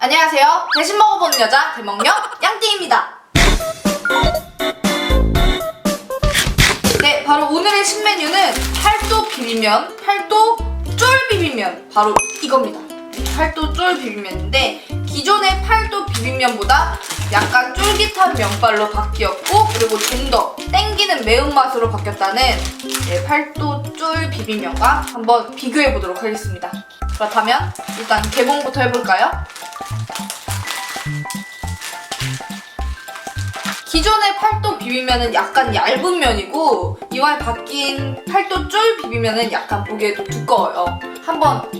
안녕하세요. 대신 먹어보는 여자 대먹녀 양띠입니다. 네, 바로 오늘의 신메뉴는 팔도 비빔면, 팔도 쫄 비빔면 바로 이겁니다. 네, 팔도 쫄 비빔면인데 기존의 팔도 비빔면보다 약간 쫄깃한 면발로 바뀌었고 그리고 좀 더 땡기는 매운맛으로 바뀌었다는 네, 팔도 쫄 비빔면과 한번 비교해 보도록 하겠습니다. 그렇다면 일단 개봉부터 해볼까요? 기존의 팔도 비빔면은 약간 얇은 면이고 이번에 바뀐 팔도 쫄 비빔면은 약간 보기에도 두꺼워요. 한번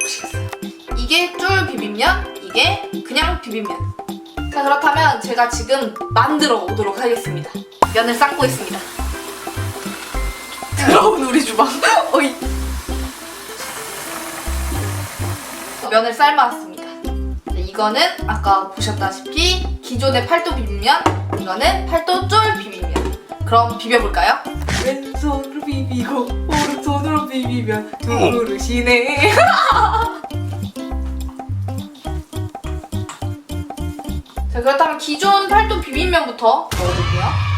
보시겠어요? 이게 쫄 비빔면, 이게 그냥 비빔면. 자 그렇다면 제가 지금 만들어 오도록 하겠습니다. 면을 삶고 있습니다. 들어온 우리 주방. 어이. 면을 삶아왔습니다. 네, 이거는 아까 보셨다시피 기존의 팔도 비빔면, 이거는 팔도 쫄 비빔면. 그럼 비벼볼까요? 왼손으로 비비고 오른손으로 비비면 두 그릇이네. 자 그렇다면 기존 팔도 비빔면부터 넣어줄게요.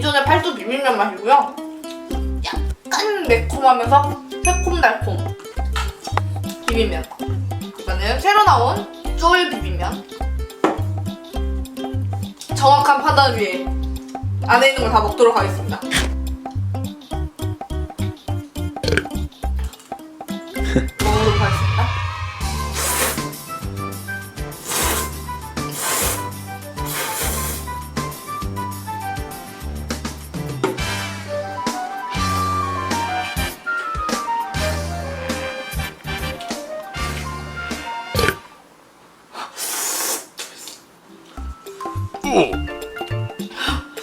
기존의 팔도 비빔면 맛이고요. 약간 매콤하면서 새콤달콤 비빔면. 이거는 새로 나온 쫄 비빔면. 정확한 판단 위에 안에 있는 걸 다 먹도록 하겠습니다.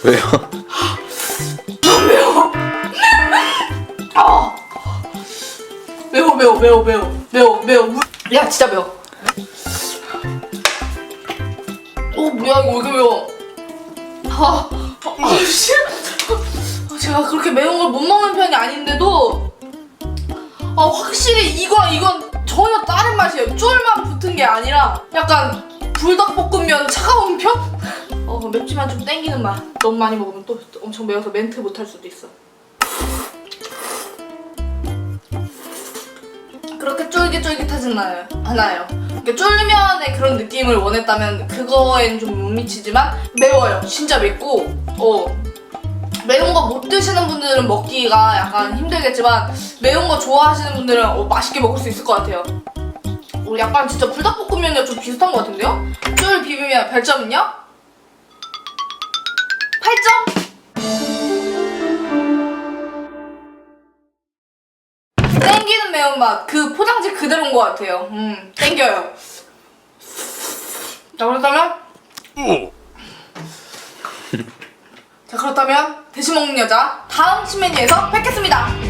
왜요? 아 매워 매워 매워 매워 매워 매워 물- 야 진짜 매워 오 뭐야 이거 왜 이렇게 매워 아, 아, 씨. 아, 제가 그렇게 매운 걸 못 먹는 편이 아닌데도 아 확실히 이건 이건 전혀 다른 맛이에요 쫄만 붙은 게 아니라 약간 불닭볶음면 차가운 편? 어 맵지만 좀 땡기는 맛 너무 많이 먹으면 또 엄청 매워서 멘트 못할 수도 있어 그렇게 쫄깃쫄깃하진 않아요. 그러니까 쫄면의 그런 느낌을 원했다면 그거엔 좀 못 미치지만 매워요. 진짜 맵고 어 매운 거 못 드시는 분들은 먹기가 약간 힘들겠지만 매운 거 좋아하시는 분들은 어, 맛있게 먹을 수 있을 것 같아요. 어, 약간 진짜 불닭볶음면이랑 좀 비슷한 것 같은데요? 쫄 비빔면 별점은요? 8점? 땡기는 매운맛 그 포장지 그대로인 것 같아요. 음 땡겨요. 자 그렇다면 자 그렇다면 대신 먹는 여자 다음 신메뉴에서 뵙겠습니다.